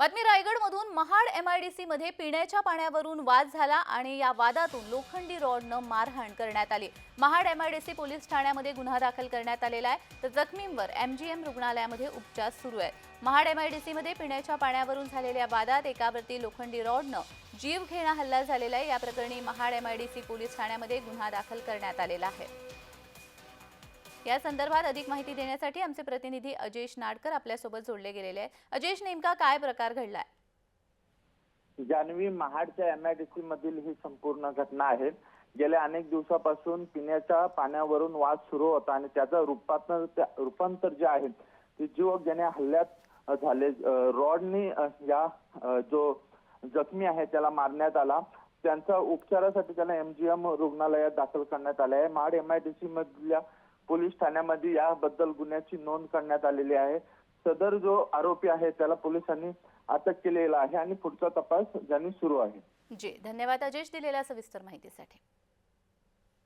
बातमी रायगडमधून महाड एमआयडीसी मध्ये पिण्याच्या पाण्यावरून वाद झाला आणि या वादातून लोखंडी रॉडनं मारहाण करण्यात आली. महाड एमआयडीसी पोलीस ठाण्यामध्ये गुन्हा दाखल करण्यात आलेला आहे. तर जखमींवर एमजीएम रुग्णालयामध्ये उपचार सुरू आहेत. महाड एमआयडीसी मध्ये पिण्याच्या पाण्यावरून झालेल्या वादात एकावरती लोखंडी रॉडनं जीव घेणा हल्ला झालेला आहे. या प्रकरणी महाड एमआयडीसी पोलीस ठाण्यामध्ये गुन्हा दाखल करण्यात आलेला आहे. या संदर्भात अधिक माहिती देण्यासाठी आमचे प्रतिनिधी अजेश नाडकर आपल्यासोबत जोडले गेलेले आहेत. अजेश नेमका काय प्रकार घडलाय? जान्हवी महाडच्या एमआयडीसी मधील ही संपूर्ण घटना आहे. गेल्या अनेक दिवसापासून पिण्याच्या पाण्यावरून वाद सुरू होता आणि त्याचं रूपांतर रूपांतर जे आहे ते जीवघेण्या हल्ल्यात झाले रॉडनी या जो जखमी आहे त्याला मारण्यात आला. त्यांचा उपचारासाठी त्याला एमजीएम रुग्णालयात दाखल करण्यात आले आहे. महाड एमआयडीसी मधल्या पोलीस ठाण्यामध्ये याबद्दल गुन्ह्याची नोंद करण्यात आलेली आहे. सदर जो आरोपी आहे त्याला पोलिसांनी अटक केलेला आहे आणि पुढचा तपास ज्यांनी सुरू आहे. जी धन्यवाद अजेश दिलेल्या सविस्तर माहितीसाठी.